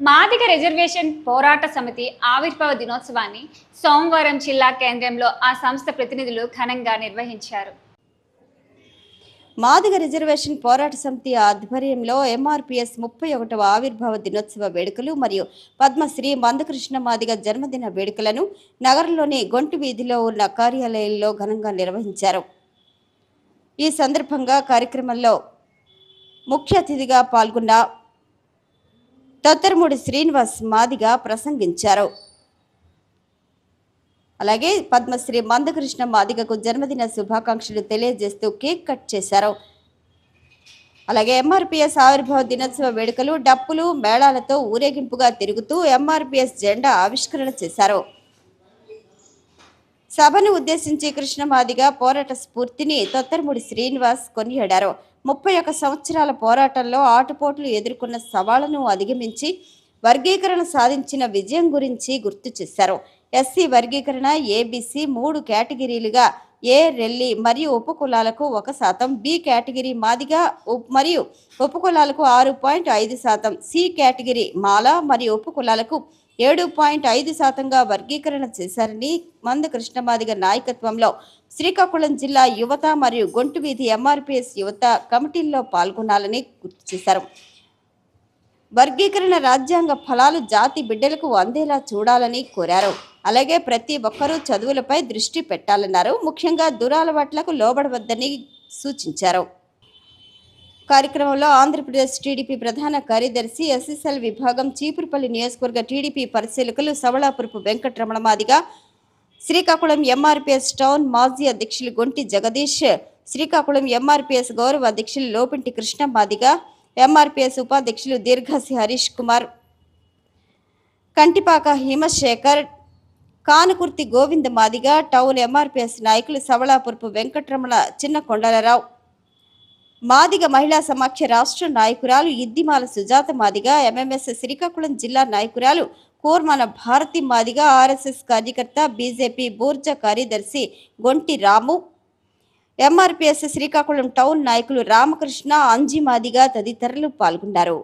Madiga reservation పోరాట సమితి ఆవిర్భావ దినోత్సవాన్ని సోమవారం జిల్లా కేంద్రంలో ఆ సంస్థ ప్రతినిధులు ఘనంగా నిర్వహించారు. మాదిగ రిజర్వేషన్ పోరాట సమితి ఆధ్వర్యంలో ఎంఆర్పిఎస్ ముప్పై ఒకటవ ఆవిర్భావ దినోత్సవ వేడుకలు మరియు పద్మశ్రీ మందకృష్ణ మాదిగ జన్మదిన వేడుకలను నగరంలోని గొంటు వీధిలో ఉన్న కార్యాలయంలో ఘనంగా నిర్వహించారు. ఈ సందర్భంగా కార్యక్రమంలో ముఖ్య అతిథిగా పాల్గొన్న తొత్తరమూడి శ్రీనివాస్ మాదిగ ప్రసంగించారు. అలాగే పద్మశ్రీ మందకృష్ణ మాదిగకు జన్మదిన శుభాకాంక్షలు తెలియజేస్తూ కేక్ కట్ చేశారు. అలాగే ఎంఆర్పిఎస్ ఆవిర్భావ దినోత్సవ వేడుకలు డప్పులు మేళాలతో ఊరేగింపుగా తిరుగుతూ ఎంఆర్పిఎస్ జెండా ఆవిష్కరణ చేశారు. సభను ఉద్దేశించి కృష్ణ మాదిగా పోరాట స్ఫూర్తిని తొత్తరముడి శ్రీనివాస్ కొనియాడారు. ముప్పై ఒక్క సంవత్సరాల పోరాటంలో ఆటుపోట్లు ఎదుర్కొన్న సవాళ్ళను అధిగమించి వర్గీకరణ సాధించిన విజయం గురించి గుర్తు చేశారు. ఎస్సీ వర్గీకరణ ఏబీసీ మూడు కేటగిరీలుగా ఏ రెల్లి మరియు ఉపకులాలకు ఒక శాతం బి కేటగిరీ మాదిగా ఉప్- మరియు ఉపకులాలకు ఆరు పాయింట్ ఐదు శాతం సి కేటగిరీ మాల మరియు ఉపకులాలకు ఏడు పాయింట్ ఐదు శాతంగా వర్గీకరణ చేశారని మంద కృష్ణమాదిగ నాయకత్వంలో శ్రీకాకుళం జిల్లా యువత మరియు గొంటు వీధి ఎంఆర్పిఎస్ యువత కమిటీల్లో పాల్గొనాలని గుర్తు చేశారు. వర్గీకరణ రాజ్యాంగ ఫలాలు జాతి బిడ్డలకు అందేలా చూడాలని కోరారు. అలాగే ప్రతి ఒక్కరూ చదువులపై దృష్టి పెట్టాలన్నారు. ముఖ్యంగా దురాలవాట్లకు లోబడవద్దని సూచించారు. కార్యక్రమంలో ఆంధ్రప్రదేశ్ టీడీపీ ప్రధాన కార్యదర్శి ఎస్ఎస్ఎల్ విభాగం చీపురుపల్లి నియోజకవర్గ టీడీపీ పరిశీలకులు సవళాపురపు వెంకటరమణ మాదిగా శ్రీకాకుళం ఎంఆర్పిఎస్ టౌన్ మాజీ అధ్యక్షులు గొంటి జగదీష్ శ్రీకాకుళం ఎంఆర్పిఎస్ గౌరవ అధ్యక్షులు లోపింటి కృష్ణ మాదిగా ఎంఆర్పిఎస్ ఉపాధ్యక్షులు దీర్ఘసి హరీష్ కుమార్ కంటిపాక హిమశేఖర్ కానుకుర్తి గోవింద మాదిగ టౌన్ ఎంఆర్పిఎస్ నాయకులు సవళాపురపు వెంకటరమణ చిన్న కొండలరావు మాదిగ మహిళా సమాఖ్య రాష్ట్ర నాయకురాలు ఇద్దిమాల సుజాత మాదిగ ఎంఎంఎస్ శ్రీకాకుళం జిల్లా నాయకురాలు కూర్మన భారతి మాదిగ ఆర్ఎస్ఎస్ కార్యకర్త బీజేపీ బూర్జా కార్యదర్శి గొంటి రాము ఎంఆర్పీఎస్ శ్రీకాకుళం టౌన్ నాయకులు రామకృష్ణ అంజిమాదిగా తదితరులు పాల్గొన్నారు.